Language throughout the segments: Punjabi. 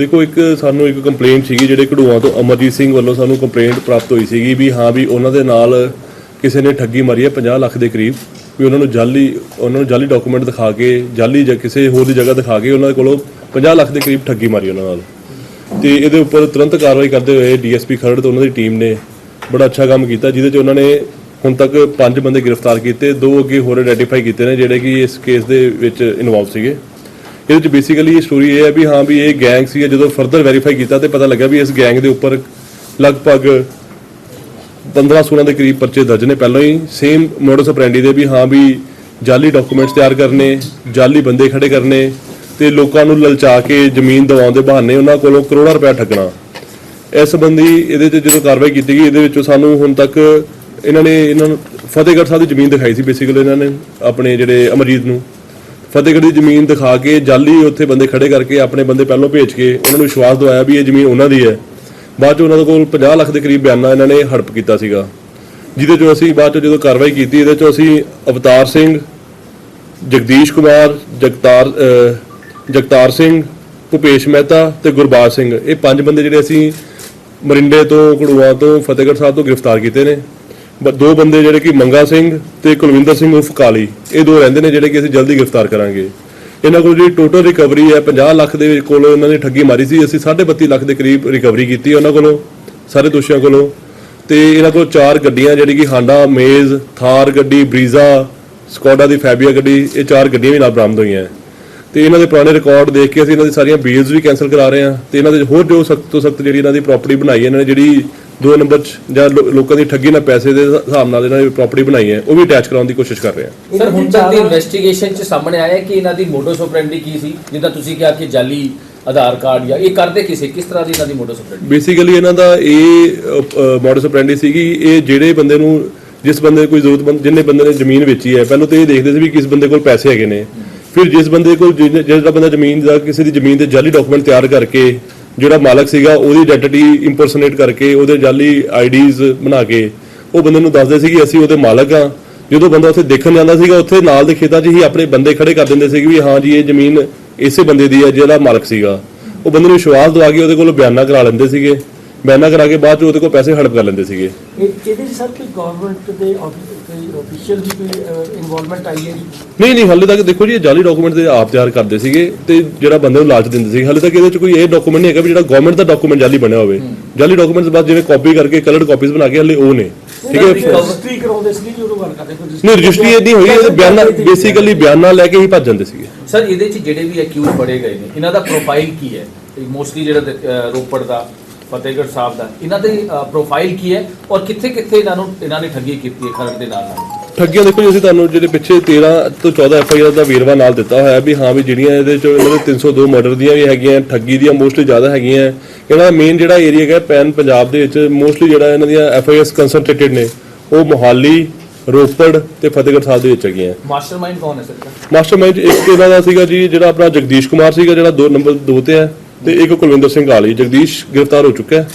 ਦੇਖੋ, ਇੱਕ ਸਾਨੂੰ ਇੱਕ ਕੰਪਲੇਂਟ ਸੀਗੀ ਜਿਹੜੇ ਕਢੂਆਂ ਤੋਂ ਅਮਰਜੀਤ ਸਿੰਘ ਵੱਲੋਂ ਸਾਨੂੰ ਕੰਪਲੇਂਟ ਪ੍ਰਾਪਤ ਹੋਈ ਸੀਗੀ ਵੀ ਹਾਂ ਵੀ ਉਹਨਾਂ ਦੇ ਨਾਲ ਕਿਸੇ ਨੇ ਠੱਗੀ ਮਾਰੀ ਹੈ 50 ਲੱਖ ਦੇ ਕਰੀਬ, ਵੀ ਉਹਨਾਂ ਨੂੰ ਜਾਲੀ, ਉਹਨਾਂ ਨੂੰ ਜਾਲੀ ਡਾਕੂਮੈਂਟ ਦਿਖਾ ਕੇ, ਜਾਲੀ ਜਾਂ ਕਿਸੇ ਹੋਰ ਦੀ ਜਗ੍ਹਾ ਦਿਖਾ ਕੇ ਉਹਨਾਂ ਦੇ ਕੋਲੋਂ 50 ਲੱਖ ਦੇ ਕਰੀਬ ਠੱਗੀ ਮਾਰੀ ਉਹਨਾਂ ਨਾਲ। ਤੇ ਇਹਦੇ ਉੱਪਰ ਤੁਰੰਤ ਕਾਰਵਾਈ ਕਰਦੇ ਹੋਏ ਡੀਐਸਪੀ ਖਰੜ ਤੇ ਉਹਨਾਂ ਦੀ ਟੀਮ ਨੇ ਬੜਾ ਅੱਛਾ ਕੰਮ ਕੀਤਾ, ਜਿਹਦੇ 'ਚ ਉਹਨਾਂ ਨੇ ਹੁਣ ਤੱਕ ਪੰਜ ਬੰਦੇ ਗ੍ਰਿਫਤਾਰ ਕੀਤੇ, ਦੋ ਅੱਗੇ ਹੋਰ ਆਈਡੈਂਟੀਫਾਈ ਕੀਤੇ ਨੇ ਜਿਹੜੇ ਕਿ ਇਸ ਕੇਸ ਦੇ ਵਿੱਚ ਇਨਵੋਲਵ ਸੀਗੇ। ਇਹਦੇ ਵਿੱਚ ਬੇਸਿਕਲੀ ਇਹ ਸਟੋਰੀ ਇਹ ਹੈ ਵੀ ਹਾਂ ਵੀ ਇਹ ਗੈਂਗ ਸੀ ਜਦੋਂ ਫਰਦਰ ਵੈਰੀਫਾਈ ਕੀਤਾ ਤੇ ਪਤਾ ਲੱਗਾ ਵੀ ਇਸ ਗੈਂਗ ਦੇ ਉੱਪਰ ਲਗਭਗ 15 16 ਦੇ ਕਰੀਬ ਪਰਚੇ ਦਰਜ ਨੇ। ਪਹਿਲਾਂ ਹੀ ਸੇਮ ਮੋਡਸ ਆਪਰੈਂਡੀ ਦੇ ਵੀ ਹਾਂ ਵੀ ਜਾਲੀ ਡਾਕੂਮੈਂਟਸ ਤਿਆਰ ਕਰਨੇ, ਜਾਲੀ ਬੰਦੇ ਖੜੇ ਕਰਨੇ ਤੇ ਲੋਕਾਂ ਨੂੰ ਲਲਚਾ ਕੇ ਜ਼ਮੀਨ ਦਿਵਾਉਣ ਦੇ ਬਹਾਨੇ ਉਹਨਾਂ ਕੋਲੋਂ ਕਰੋੜਾਂ ਰੁਪਏ ਠੱਗਣਾ। ਇਸ ਸੰਬੰਧੀ ਇਹਦੇ ਤੇ ਜਦੋਂ ਕਾਰਵਾਈ ਕੀਤੀ ਗਈ, ਇਹਦੇ ਵਿੱਚੋਂ ਸਾਨੂੰ ਹੁਣ ਤੱਕ ਇਹਨਾਂ ਨੇ, ਇਹਨਾਂ ਨੂੰ ਫਤਿਹਗੜ੍ਹ ਸਾਹਿਬ ਦੀ ਜ਼ਮੀਨ ਦਿਖਾਈ ਸੀ ਬੇਸਿਕਲੀ ਇਹਨਾਂ ਨੇ ਆਪਣੇ ਜਿਹੜੇ ਅਮਰਜੀਤ ਨੂੰ। ਫਤਿਹਗੜ੍ਹ ਦੀ ਜ਼ਮੀਨ ਦਿਖਾ ਕੇ ਜਾਲੀ ਉੱਥੇ ਬੰਦੇ ਖੜੇ ਕਰਕੇ ਆਪਣੇ ਬੰਦੇ ਪਹਿਲਾਂ ਭੇਜ ਕੇ ਉਹਨਾਂ ਨੂੰ ਵਿਸ਼ਵਾਸ ਦਵਾਇਆ ਵੀ ਇਹ ਜ਼ਮੀਨ ਉਹਨਾਂ ਦੀ ਹੈ। ਬਾਅਦ ਚ ਉਹਨਾਂ ਦੇ ਕੋਲ 50 ਲੱਖ ਦੇ ਕਰੀਬ ਬਿਆਨਾ ਇਹਨਾਂ ਨੇ ਹੜਪ ਕੀਤਾ ਸੀਗਾ। ਜਿਹਦੇ ਚੋਂ ਅਸੀਂ ਬਾਅਦ ਚ ਜਦੋਂ ਕਾਰਵਾਈ ਕੀਤੀ, ਇਹਦੇ ਚੋਂ ਅਸੀਂ ਅਵਤਾਰ ਸਿੰਘ, ਜਗਦੀਸ਼ ਕੁਮਾਰ, ਜਗਤਾਰ ਜਗਤਾਰ ਸਿੰਘ, ਭੁਪੇਸ਼ ਮਹਿਤਾ ਤੇ ਗੁਰਬਾਜ ਸਿੰਘ। ਇਹ ਪੰਜ ਬੰਦੇ ਜਿਹੜੇ ਅਸੀਂ ਮਰਿੰਡੇ ਤੋਂ ਕੜੂਆ ਤੋਂ, ਫਤਿਹਗੜ੍ਹ ਸਾਹਿਬ ਤੋਂ ਗ੍ਰਿਫਤਾਰ ਕੀਤੇ ਨੇ। ਦੋ ਬੰਦੇ ਜਿਹੜੇ ਕਿ ਮੰਗਾ ਸਿੰਘ ਤੇ ਕੁਲਵਿੰਦਰ ਸਿੰਘ ਉਫ ਕਾਲੀ, ਇਹ ਦੋ ਰਹਿੰਦੇ ਨੇ ਜਿਹੜੇ ਕਿ ਅਸੀਂ ਜਲਦੀ ਗ੍ਰਿਫਤਾਰ ਕਰਾਂਗੇ। ਇਹਨਾਂ ਕੋਲ ਜਿਹੜੀ ਟੋਟਲ ਰਿਕਵਰੀ ਹੈ 50 ਲੱਖ ਦੇ ਕੋਲ ਇਹਨਾਂ ਨੇ ਠੱਗੀ ਮਾਰੀ ਸੀ, ਅਸੀਂ 32.5 ਲੱਖ ਦੇ ਕਰੀਬ ਰਿਕਵਰੀ ਕੀਤੀ ਉਹਨਾਂ ਕੋਲੋਂ, ਸਾਰੇ ਦੋਸ਼ੀਆਂ ਕੋਲੋਂ। ਤੇ ਇਹਨਾਂ ਕੋਲ ਚਾਰ ਗੱਡੀਆਂ ਜਿਹੜੀ ਕਿ ਹਾਂਡਾ ਮੇਜ਼ ਥਾਰ ਗੱਡੀ ਬਰੀਜ਼ਾ ਸਕੋਡਾ ਦੀ ਫੈਬੀਆ ਗੱਡੀ, ਇਹ ਚਾਰ ਗੱਡੀਆਂ ਵੀ ਨਾਲ ਬਰਾਮਦ ਹੋਈਆਂ। ਤੇ ਇਹਨਾਂ ਦੇ ਪੁਰਾਣੇ ਰਿਕਾਰਡ ਦੇਖ ਕੇ ਅਸੀਂ ਇਹਨਾਂ ਦੀ ਸਾਰੀਆਂ ਬੀਲਸ ਵੀ ਕੈਨਸਲ ਕਰਾ ਰਹੇ ਹਾਂ। ਤੇ ਇਹਨਾਂ ਦੇ ਹੋਰ ਜੋ ਸਖਤ ਤੋਂ ਸਖਤ ਜਿਹੜੀ ਇਹਨਾਂ ਦੀ ਪ੍ਰਾਪਰਟੀ ਬਣਾਈ ਇਹਨਾਂ ਨੇ ਜਿਹੜੀ ਦੋ ਨੰਬਰ 'ਚ ਜਾਂ ਲੋਕਾਂ ਦੀ ਠੱਗੀ ਨਾਲ ਪੈਸੇ ਦੇ ਹਿਸਾਬ ਨਾਲ ਇਹਨਾਂ ਨੇ ਪ੍ਰਾਪਰਟੀ ਬਣਾਈ ਹੈ ਉਹ ਵੀ ਅਟੈਚ ਕਰਾਉਣ ਦੀ ਕੋਸ਼ਿਸ਼ ਕਰ ਰਹੇ ਹਾਂ ਸਰ ਹੁਣ ਤੱਕ ਦੀ ਇਨਵੈਸਟੀਗੇਸ਼ਨ ਚ ਸਾਹਮਣੇ ਆਇਆ ਹੈ ਕਿ ਇਹਨਾਂ ਦੀ ਮੋਟੋਸ ਆਪਰੈਂਡੀ ਕੀ ਸੀ ਜਿੱਦਾਂ ਤੁਸੀਂ ਕਿਹਾ ਕਿ ਜਾਲੀ ਆਧਾਰ ਕਾਰਡ ਜਾਂ ਇਹ ਕਰਦੇ ਕਿਸੇ ਕਿਸ ਤਰ੍ਹਾਂ ਦੀ ਇਹਨਾਂ ਦੀ ਮੋਟੋਸ ਆਪਰੈਂਡੀ ਬੇਸਿਕਲੀ ਇਹਨਾਂ ਦਾ ਇਹ ਮੋਡਸ ਆਪਰੈਂਡੀ ਸੀਗੀ ਇਹ ਜਿਹੜੇ ਬੰਦੇ ਨੂੰ ਜਿਸ ਬੰਦੇ ਕੋਈ ਜ਼ਰੂਰਤਮੰਦ ਜਿੰਨੇ ਬੰਦੇ ਨੇ ਜ਼ਮੀਨ ਵੇਚੀ ਹੈ ਪਹਿਲਾਂ ਤਾਂ ਇਹ ਦੇਖਦੇ ਸੀ ਵੀ ਕਿਸ ਬੰਦੇ ਕੋਲ ਪੈਸੇ ਹੈਗੇ ਨੇ। ਫਿਰ ਜਿਸ ਬੰਦੇ ਕੋਲ ਜਿਹ- ਜਿਹੜਾ ਬੰਦਾ ਜ਼ਮੀਨ ਦਾ ਕਿਸੇ ਦੀ ਜ਼ਮੀਨ ਦੇ ਜਾਲੀ ਡਾਕੂਮੈਂਟ ਤਿਆਰ ਕਰਕੇ ਜਿਹੜਾ ਮਾਲਕ ਸੀਗਾ, ਉਹਦੀ ਆਇਡੈਂਟੀ ਇੰਪਰਸੋਨੇਟ ਕਰਕੇ ਉਹਦੇ ਜਾਲੀ ਆਈਡੀਜ਼ ਬਣਾ ਕੇ ਉਹ ਬੰਦੇ ਨੂੰ ਦੱਸਦੇ ਸੀ ਕਿ ਅਸੀਂ ਉਹਦੇ ਮਾਲਕ ਆ ਜਦੋਂ ਬੰਦਾ ਉੱਥੇ ਦੇਖਣ ਜਾਂਦਾ ਸੀਗਾ, ਉੱਥੇ ਨਾਲ ਦੇ ਖੇਤਾਂ 'ਚ ਹੀ ਆਪਣੇ ਬੰਦੇ ਖੜੇ ਕਰ ਦਿੰਦੇ ਸੀ ਵੀ ਹਾਂ ਜੀ, ਇਹ ਜ਼ਮੀਨ ਇਸੇ ਬੰਦੇ ਦੀ ਹੈ ਜਿਹੜਾ ਮਾਲਕ ਸੀਗਾ। ਉਹ ਬੰਦੇ ਨੂੰ ਵਿਸ਼ਵਾਸ ਦਵਾ ਕੇ ਉਹਦੇ ਕੋਲ ਬਿਆਨਾ ਕਰਾ ਲੈਂਦੇ ਸੀਗੇ। ਬਿਆਨਾ ਕਰਾ ਕੇ ਬਾਅਦ 'ਚ ਉਹਦੇ ਕੋਲ ਪੈਸੇ ਹੜਪ ਕਰ ਲੈਂਦੇ ਸੀਗੇ। ਇਹਦੇ ਸਰ ਕੋਈ ਗਵਰਨਮੈਂਟ ਦੇ ਆਫਿਸ ਕੋਈ ਅਫੀਸ਼ੀਅਲ ਦੀ ਕੋਈ ਇਨਵੋਲਵਮੈਂਟ ਆਈ ਹੈ ਜੀ? ਨਹੀਂ ਨਹੀਂ ਹਾਲੇ ਤੱਕ ਦੇਖੋ ਜੀ ਇਹ ਜਾਲੀ ਡਾਕੂਮੈਂਟ ਤੇ ਆਪ ਤਿਆਰ ਕਰਦੇ ਸੀਗੇ ਤੇ ਜਿਹੜਾ ਬੰਦੇ ਨੂੰ ਲਾਲਚ ਦਿੰਦੇ ਸੀ ਹਾਲੇ ਤੱਕ ਇਹਦੇ 'ਚ ਕੋਈ ਇਹ ਡਾਕੂਮੈਂਟ ਨਹੀਂ ਹੈਗਾ ਵੀ ਜਿਹੜਾ ਗਵਰਨਮੈਂਟ ਦਾ ਡਾਕੂਮੈਂਟ ਜਾਲੀ ਬਣਿਆ ਹੋਵੇ। ਜਾਲੀ ਡਾਕੂਮੈਂਟਸ ਬਾਅਦ ਜਿਵੇਂ ਕਾਪੀ ਕਰਕੇ ਕਲਰਡ ਕਾਪੀਜ਼ ਬਣਾ ਕੇ ਹਾਲੇ ਉਹ ਨੇ। ਠੀਕ ਹੈ? ਰਜਿਸਟਰੀ ਕਰਾਉਂਦੇ ਸੀ ਜੀ ਉਦੋਂ ਗੱਲ ਕਰਦੇ ਕੋਈ ਨਹੀਂ ਰਜਿਸਟਰੀ ਇਦਾਂ ਹੋਈ ਹੈ ਬਿਆਨਾ ਬੇਸਿਕਲੀ ਬਿਆਨਾ ਲੈ ਕੇ ਹੀ ਭੱਜ ਜਾਂਦੇ ਸੀਗੇ। ਸਰ ਇਹਦੇ ਚ ਜਿਹੜੇ ਵੀ ਅਕਿਊਜ਼ ਫੜੇ ਗਏ ਨੇ ਇਹਨਾਂ ਦਾ ਪ੍ਰੋਫਾਈਲ ਕੀ ਹੈ? ਮੋਸਟਲੀ ਜਿਹੜਾ ਰੋਪੜ ਦਾ ਫਤਿਹਗੜ੍ਹ ਸਾਹਿਬ ਦਾ। ਇਹਨਾਂ ਦੇ ਪ੍ਰੋਫਾਈਲ ਕੀ ਹੈ ਔਰ ਕਿੱਥੇ ਕਿੱਥੇ ਇਹਨਾਂ ਨੂੰ ਇਹਨਾਂ ਨੇ ਠੱਗੀ ਕੀਤੀ ਹੈ ਖਰੜ ਦੇ ਨਾਲ ਨਾਲ? ਠੱਗੀਆਂ ਦੇਖੋ ਜੀ ਅਸੀਂ ਤੁਹਾਨੂੰ ਜਿਹੜੇ ਪਿੱਛੇ 13 ਤੋਂ 14 ਐਫ ਆਈ ਆਰ ਦਾ ਵੇਰਵਾ ਨਾਲ ਦਿੱਤਾ ਹੋਇਆ ਵੀ ਹਾਂ ਵੀ ਜਿਹੜੀਆਂ ਇਹਦੇ ਚੋਂ ਇਹਨਾਂ ਦੇ 302 ਮਰਡਰ ਦੀਆਂ ਵੀ ਹੈਗੀਆਂ ਠੱਗੀ ਦੀਆਂ ਮੋਸਟਲੀ ਜ਼ਿਆਦਾ ਹੈਗੀਆਂ। ਇਹਨਾਂ ਦਾ ਮੇਨ ਜਿਹੜਾ ਏਰੀਆ ਹੈਗਾ ਪੈਨ ਪੰਜਾਬ ਦੇ ਵਿੱਚ ਮੋਸਟਲੀ ਜਿਹੜਾ ਇਹਨਾਂ ਦੀਆਂ ਐਫ ਆਈ ਆਰਸ ਨੇ ਉਹ ਮੋਹਾਲੀ ਰੋਪੜ ਤੇ ਫਤਿਹਗੜ੍ਹ ਸਾਹਿਬ ਦੇ ਵਿੱਚ ਹੈਗੀਆਂ। ਮਾਸਟਰਮਾਈਂਡ ਕੌਣ ਹੈ ਸਰ? ਮਾਸਟਰਮਾਈਂਡ ਇੱਕ ਇਹਨਾਂ ਦਾ ਸੀਗਾ ਜੀ ਜਿਹੜਾ ਆਪਣਾ ਜਗਦੀਸ਼ ਕੁਮਾਰ ਸੀਗਾ ਜਿਹੜਾ 2 ਨੰਬਰ 2 ਤੇ ਹੈ। ਤੇ ਇੱਕ ਕੁਲਵਿੰਦਰ ਸਿੰਘ ਕਾਲੀ ਜਗਦੀਸ਼ ਗ੍ਰਿਫਤਾਰ ਹੋ ਚੁੱਕਾ ਹੈ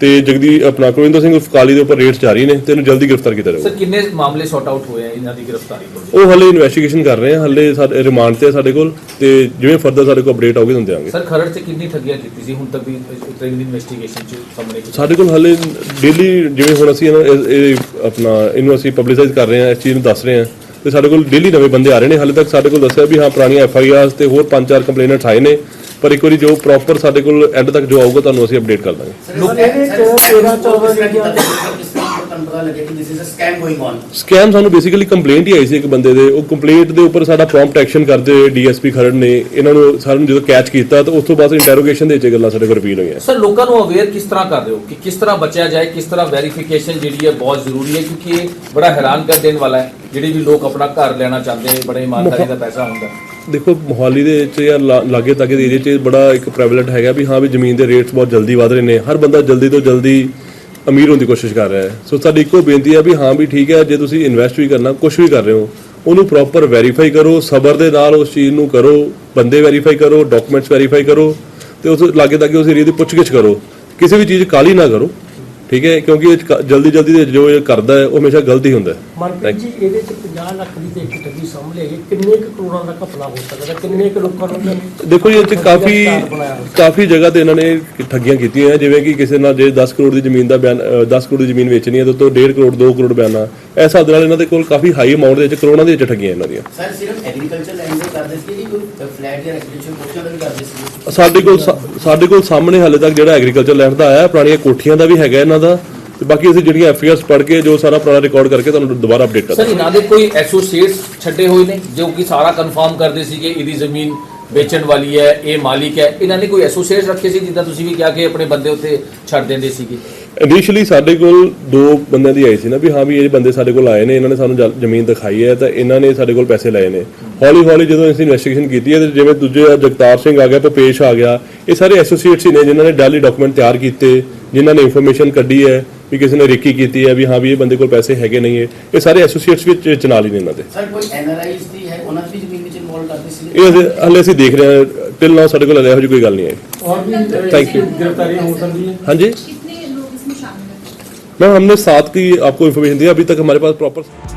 ਤੇ ਜਗਦੀ ਆਪਣਾ ਕੁਲਵਿੰਦਰ ਸਿੰਘ ਕਾਲੀ ਦੇ ਉੱਪਰ ਰੇਡਸ ਜਾਰੀ ਨੇ ਤੇ ਇਹਨੂੰ ਜਲਦੀ ਗ੍ਰਿਫਤਾਰ ਕੀਤਾ ਜਾਊਗਾ। ਸਰ ਕਿੰਨੇ ਮਾਮਲੇ ਸੌਟ ਆਊਟ ਹੋਏ ਆ ਇਹਨਾਂ ਦੀ ਗ੍ਰਿਫਤਾਰੀ ਤੋਂ? ਉਹ ਹਲੇ ਇਨਵੈਸਟੀਗੇਸ਼ਨ ਕਰ ਰਹੇ ਆ ਹਲੇ ਸਾਡੇ ਰਿਮਾਂਡ ਤੇ ਆ ਸਾਡੇ ਕੋਲ ਤੇ ਜਿਵੇਂ ਫਰਦਰ ਸਾਡੇ ਕੋਲ ਅਪਡੇਟ ਆਊਗੀ ਤੁਹਾਨੂੰ ਦਿਆਂਗੇ ਸਰ ਖਰੜ ਚ ਕਿੰਨੀ ਠੱਗੀਆਂ ਕੀਤੀ ਸੀ? ਹੁਣ ਤੱਕ ਦੀ ਉਤਰੀ ਦੀ ਇਨਵੈਸਟੀਗੇਸ਼ਨ ਚ ਸਾਹਮਣੇ ਸਾਡੇ ਕੋਲ ਹਲੇ ਡੇਲੀ ਜਿਵੇਂ ਹੁਣ ਅਸੀਂ ਇਹ ਆਪਣਾ ਇਹਨੂੰ ਅਸੀਂ ਪਬਲਿਸਾਈਜ਼ ਕਰ ਰਹੇ ਆ ਇਸ ਚੀਜ਼ ਨੂੰ ਦੱਸ ਰਹੇ ਆ ਤੇ ਸਾਡੇ ਕੋਲ ਡੇਲੀ ਨਵੇਂ ਬੰਦੇ ਆ ਰਹੇ ਨੇ। ਹਲੇ ਤੱਕ ਸਾਡੇ ਕੋਲ ਦੱਸਿਆ ਵੀ ਹਾਂ ਪੁਰਾਣੀਆਂ ਐਫ ਆਈ ਆਰਸ ਤੇ ਹੋਰ ਪੰਜ ਚਾਰ ਕੰਪਲੇਨਟਸ ਆਏ ਨੇ। ਪਰ ਇੱਕ ਵਾਰੀ ਜੋ ਪ੍ਰੋਪਰ ਸਾਡੇ ਕੋਲ ਐਂਡ ਤੱਕ ਜੋ ਆਊਗਾ ਤੁਹਾਨੂੰ ਅਸੀਂ ਅਪਡੇਟ ਕਰ ਦਾਂਗੇ। ਸਰ ਇਹਦੇ 'ਚ 13 14 ਦੀਆਂ ਪਤਾ ਲੱਗੇ ਕਿ this is a scam going on scam ਸਾਨੂੰ ਬੇਸਿਕਲੀ ਕੰਪਲੇਂਟ ਹੀ ਆਈ ਸੀ ਇੱਕ ਬੰਦੇ ਦੇ। ਉਹ ਕੰਪਲੇਂਟ ਦੇ ਉੱਪਰ ਸਾਡਾ ਪ੍ਰੌਮਪਟ ਐਕਸ਼ਨ ਕਰਦੇ ਹੋਏ ਡੀਐਸਪੀ ਖਰੜ ਨੇ ਇਹਨਾਂ ਨੂੰ ਸਾਰਿਆਂ ਨੂੰ ਜਦੋਂ ਕੈਚ ਕੀਤਾ ਤਾਂ ਉਸ ਤੋਂ ਬਾਅਦ ਇੰਟਰੋਗੇਸ਼ਨ ਦੇ ਵਿੱਚ ਇਹ ਗੱਲਾਂ ਸਾਡੇ ਕੋਲ ਰਿਵੀਲ ਹੋਈਆਂ। ਸਰ ਲੋਕਾਂ ਨੂੰ ਅਵੇਅਰ ਕਿਸ ਤਰ੍ਹਾਂ ਕਰ ਰਹੇ ਹੋ? ਕਿ ਕਿਸ ਤਰ੍ਹਾਂ ਬਚਿਆ ਜਾਏ ਕਿਸ ਤਰ੍ਹਾਂ ਵੈਰੀਫਿਕੇਸ਼ਨ ਜਿਹੜੀ ਹੈ ਬਹੁਤ ਜ਼ਰੂਰੀ ਹੈ ਕਿਉਂਕਿ ਇਹ ਬੜਾ ਹੈਰਾਨ ਕਰ ਦੇਣ ਵਾਲਾ ਹੈ ਜਿਹੜੇ ਵੀ ਲੋਕ ਆਪਣਾ ਘਰ ਲੈਣਾ ਚਾਹੁੰਦੇ ਨੇ ਬੜੇ ਇਮਾਨਦਾਰੀ ਦਾ ਪੈਸਾ ਹੁੰਦਾ। ਦੇਖੋ, ਮੋਹਾਲੀ ਦੇ ਵਿੱਚ ਜਾਂ ਲਾ- ਲਾਗੇ ਤਾਗੇ ਦੇ ਏਰੀਆ 'ਚ ਬੜਾ ਇੱਕ ਪ੍ਰੈਵਲੈਂਟ ਹੈਗਾ ਵੀ ਹਾਂ ਵੀ ਜ਼ਮੀਨ ਦੇ ਰੇਟਸ ਬਹੁਤ ਜਲਦੀ ਵਧ ਰਹੇ ਨੇ। ਹਰ ਬੰਦਾ ਜਲਦੀ ਤੋਂ ਜਲਦੀ ਅਮੀਰ ਹੋਣ ਦੀ ਕੋਸ਼ਿਸ਼ ਕਰ ਰਿਹਾ ਹੈ। ਸੋ ਸਾਡੀ ਇੱਕੋ ਬੇਨਤੀ ਹੈ ਵੀ ਹਾਂ ਵੀ ਠੀਕ ਹੈ, ਜੇ ਤੁਸੀਂ ਇਨਵੈਸਟ ਵੀ ਕਰਨਾ ਕੁਝ ਵੀ ਕਰ ਰਹੇ ਹੋ, ਉਹਨੂੰ ਪ੍ਰੋਪਰ ਵੈਰੀਫਾਈ ਕਰੋ, ਸਬਰ ਦੇ ਨਾਲ ਉਸ ਚੀਜ਼ ਨੂੰ ਕਰੋ, ਬੰਦੇ ਵੈਰੀਫਾਈ ਕਰੋ ਡਾਕੂਮੈਂਟਸ ਵੈਰੀਫਾਈ ਕਰੋ, ਤੇ ਉਸ ਲਾਗੇ ਤਾਗੇ ਉਸ ਏਰੀਆ ਦੀ ਪੁੱਛਗਿੱਛ ਕਰੋ। ਕਿਸੇ ਵੀ ਚੀਜ਼ ਕਾਲੀ ਨਾ ਕਰੋ। ਠੀਕ ਹੈ ਕਿਉਂਕਿ ਕ- ਜਲਦੀ ਜਲਦੀ ਦੇ ਜੋ ਇਹ ਕਰਦਾ ਹੈ ਉਹ ਹਮੇਸ਼ਾ ਗਲਤ ਹੁੰਦਾ ਹੈ ਮਨਪ੍ਰੀਤ ਜੀ ਇਹਦੇ ਚ 50 ਲੱਖ ਦੀ ਤੇ ਇੱਕ ਠੱਗੀ ਸਾਹਮਣੇ ਆਈ ਹੈ। ਕਿੰਨੇ ਕੁ ਕਰੋੜਾਂ ਦਾ ਘਪਲਾ ਹੋ ਸਕਦਾ ਕਿੰਨੇ ਕੁ ਲੋਕਾਂ ਨੂੰ ਇਹਨੇ ਦੇਖੋ ਜੀ ਇਹ 'ਚ ਕਾਫੀ। ਕਾਫੀ ਜਗ੍ਹਾ ਤੇ ਇਹਨਾਂ ਨੇ ਠੱਗੀਆਂ ਕੀਤੀਆਂ ਹੈ, ਜਿਵੇਂ ਕਿ ਕਿਸੇ ਨਾਲ ਜੇ 10 ਕਰੋੜ ਦੀ ਜ਼ਮੀਨ ਦਾ ਬਿਆਨ ਅ, 10 ਕਰੋੜ ਦੀ ਜ਼ਮੀਨ ਵੇਚਣੀ ਹੈ ਤਾਂ ਤੋਂ 1.5 ਕਰੋੜ 2 ਕਰੋੜ ਬਿਆਨਾ ਇਸ ਹਿਸਾਬ ਦੇ ਨਾਲ ਇਹਨਾਂ ਦੇ ਕੋਲ ਕਾਫੀ ਹਾਈ ਅਮਾਉਂਟ ਦੇ ਵਿੱਚ ਕਰੋੜਾਂ ਦੇ ਵਿੱਚ ਠੱਗੀਆਂ ਇਹਨਾਂ ਦੀਆਂ ਸਰ ਸਿਰਫ ਐਗਰੀਕਲਚਰ ਲੈਂਡ ਦੇ ਕਰਦੇ ਸੀ ਕਿ ਕੋਈ ਜਾਂ ਰੈਜ਼ੀਡੈਂਸ਼ੀਅਲ ਪੋਰਸ਼ਨ ਦਾ ਵੀ ਕਰਦੇ ਸੀ। ਸਾਡੇ ਕੋਲ ਸਾ- ਸਾਡੇ ਕੋਲ ਸਾਹਮਣੇ ਹਾਲੇ ਤੱਕ ਜਿਹੜਾ ਐਗਰੀਕਲਚਰ ਲੈਂਡ ਦਾ ਆਇਆ ਪੁਰਾਣੀਆਂ ਕੋਠੀਆਂ ਦਾ ਵੀ ਹੈਗਾ ਇਹਨਾਂ ਦਾ। ਤੇ ਬਾਕੀ ਅਸੀਂ ਜਿਹੜੀਆਂ ਐਫਆਈਆਰਸ ਪੜ੍ਹ ਕੇ ਜੋ ਸਾਰਾ ਪੁਰਾਣਾ ਰਿਕਾਰਡ ਕਰਕੇ ਤੁਹਾਨੂੰ ਦੁਬਾਰਾ ਅਪਡੇਟ ਸਰ ਕਰਾਂਗੇ ਇਹਨਾਂ ਦੇ ਕੋਈ ਐਸੋਸੀਏਟਸ ਛੱਡੇ ਹੋਏ ਨੇ ਜੋ ਕਿ ਸਾਰਾ ਕਨਫਰਮ ਕਰਦੇ ਸੀ ਕਿ ਇਹਦੀ ਜ਼ਮੀਨ ਵੇਚਣ ਵਾਲੀ ਹੈ ਇਹ ਮਾਲਿਕ ਹੈ। ਇਹਨਾਂ ਨੇ ਕੋਈ ਐਸੋਸੀਏਟਸ ਰੱਖੇ ਸੀ ਜਿੱਦਾਂ ਤੁਸੀਂ ਵੀ ਕਿਹਾ ਕਿ ਆਪਣੇ ਬੰਦੇ ਉੱਤੇ ਛੱਡ ਦਿੰਦੇ ਸੀਗੇ? ਇਨੀਸ਼ੀਅਲੀ ਸਾਡੇ ਕੋਲ ਦੋ ਬੰਦਿਆਂ ਦੀ ਆਈ ਸੀ ਨਾ ਵੀ ਹਾਂ ਵੀ ਇਹ ਬੰਦੇ ਸਾਡੇ ਕੋਲ ਆਏ ਨੇ ਇਹਨਾਂ ਨੇ ਸਾਨੂੰ ਜ਼ਮੀਨ ਦਿਖਾਈ ਹੈ ਤਾਂ ਇਹਨਾਂ ਨੇ ਸਾਡੇ ਕੋਲ ਪੈਸੇ ਲਏ ਨੇ। ਹੌਲੀ ਹੌਲੀ ਜਦੋਂ ਅਸੀਂ ਇਨਵੈਸਟੀਗੇਸ਼ਨ ਕੀਤੀ ਹੈ ਤੇ ਜਿਵੇਂ ਦੂਜੇ ਆ ਜਗਤਾਰ ਸਿੰਘ ਆ ਗਿਆ ਭੁਪੇਸ਼ ਆ ਗਿਆ ਇਹ ਸਾਰੇ ਐਸੋਸੀਏਟਸ ਨੇ ਜਿਨ੍ਹਾਂ ਨੇ ਡੈਲੀ ਡਾਕੂਮੈਂਟ ਤਿਆਰ ਕੀਤੇ ਜਿਨ੍ਹਾਂ ਨੇ ਇਨਫੋਰਮੇਸ਼ਨ ਕੱਢੀ ਹੈ ਵੀ ਕਿਸੇ ਨੇ ਰੇਕੀ ਕੀਤੀ ਹੈ ਵੀ ਹਾਂ ਵੀ ਇਹ ਬੰਦੇ ਕੋਲ ਪੈਸੇ ਹੈਗੇ ਨਹੀਂ ਹੈ। ਇਹ ਸਾਰੇ ਐਸੋਸੀਏਟਸ ਵਿੱਚ ਚਨਾ ਲਈ ਨੇ ਇਹਨਾਂ ਦੇ। ਸਰ ਕੋਈ ਐਨਆਰਆਈਜ਼ ਦੀ ਹੈ? ਉਹਨਾਂ ਦੀ ਜ਼ਮੀਨ ਵਿੱਚ ਇਨਵੋਲਵ ਕਰਦੇ ਸੀ ਇਹ ਹਲੇ- ਅਸੀਂ ਦੇਖ ਰਹੇ ਹਾਂ। ਟਿਲ ਨਾਓ ਸਾਡੇ ਕੋਲ ਹਲੇ ਇਹੋ ਜਿਹੀ ਕੋਈ ਗੱਲ ਨਹੀਂ ਆਈ। ਥੈਂਕ ਯੂ ਹਾਂਜੀ? मैम हमने सात की आपको इन्फॉर्मेशन दी अभी तक हमारे पास प्रॉपर